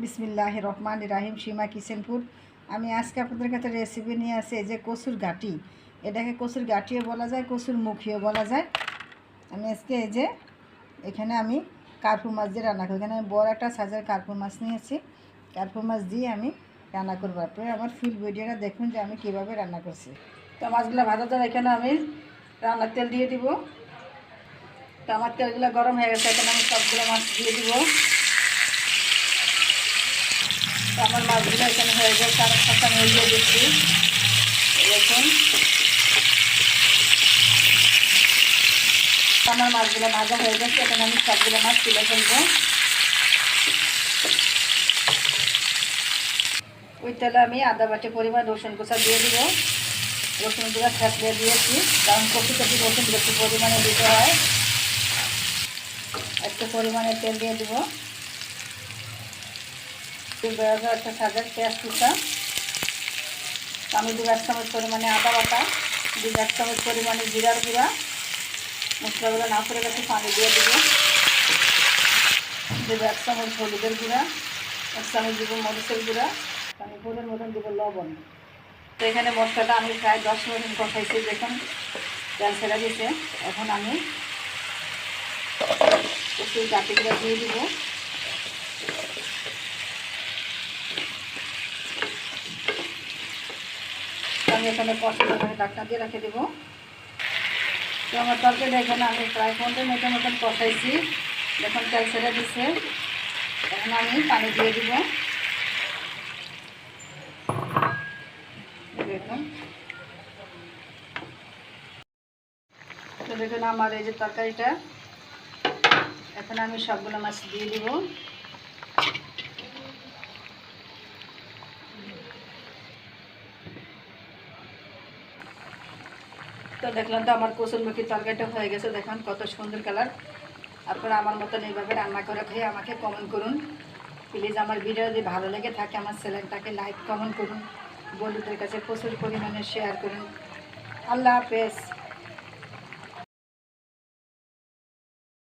বিসমিল্লাহ রহমান রাহিম, সীমা কিচেনপুর। আমি আজকে আপনাদের কাছে রেসিপি নিয়ে আসি যে কচুর গাটি। এটাকে কচুর গাটিও বলা যায়, কচুর মুখিও বলা যায়। আমি আজকে এই যে এখানে আমি কার্পু মাছ দিয়ে রান্না করি এখানে আমি বড় একটা সাইজের কার্পু মাছ নিয়েছি। কার্পু মাছ দিয়ে আমি রান্না করব। আপনারা আমার ফুল ভিডিওটা দেখুন যে আমি কীভাবে রান্না করছি। তো মাছগুলো ভাজার জন্য এখানে আমি রান্নার তেল দিয়ে দিব। তো আমার তেলগুলো গরম হয়ে গেছে, এখানে আমি সবগুলো মাছ দিয়ে দিব। আমার মাছগুলো এখানে হয়ে গেছে, আর আমি দিয়ে দিচ্ছি। দেখুন। আমার মাছগুলো ভাজা হয়ে গেছে, এখানে আমি সবগুলো মাছ তুলে ফেলব। ওই তেলে আমি আদা বাটি পরিমাণ রসুন কোচা দিয়ে দিব। রসুন গুঁড়া থাকলে দিয়েছি, কারণ কপি কপি রসুন বেশি পরিমাণে দিতে হয়। একটু পরিমাণে তেল দিয়ে দিব। বেড়াজা একটা সাজার পেঁয়াজ কুচা আমি দু এক চামচ পরিমাণে আদা বাটা দু এক চামচ পরিমাণে জিরার গুঁড়া। মশলাগুলো না করে গেছে পানি দিয়ে দেবো। দেবো এক চামচ হলুদের গুঁড়া, এক চামচ দেবো মরিচের গুঁড়া। আমি পরের মতন দেবো লবণ। তো এখানে মশলাটা আমি প্রায় দশ মিনিট কষাইছি, দেখুন, তেল ছেড়ে দিয়েছে। এখন আমি একটু চাটিগুলো দিয়ে দিব। আমি এখানে কষানো করে ডাক্তার দিয়ে রেখে দেবো। তো আমার তরকারি এখানে আমি প্রায় পনেরো মিনিটের মতন কষাইছি যখন তেল ছেড়ে দিচ্ছে। এখন আমি পানি দিয়ে দিব। দেখুন। তো দেখুন, আমার এই যে তরকারিটা। এখন আমি সবগুলো মাছ দিয়ে দিব। তো দেখলাম তো আমার কসুরমুখী তরকারিটা হয়ে গেছে, দেখুন কত সুন্দর কালার। আপনারা আমার মতন এইভাবে রান্না করে খেয়ে আমাকে কমেন্ট করুন। প্লিজ আমার ভিডিও যদি ভালো লেগে থাকে, আমার চ্যানেলটাকে লাইক কমেন্ট করুন। বন্ধুদের কাছে প্রচুর পরিমাণে শেয়ার করুন। আল্লাহ হাফেজ।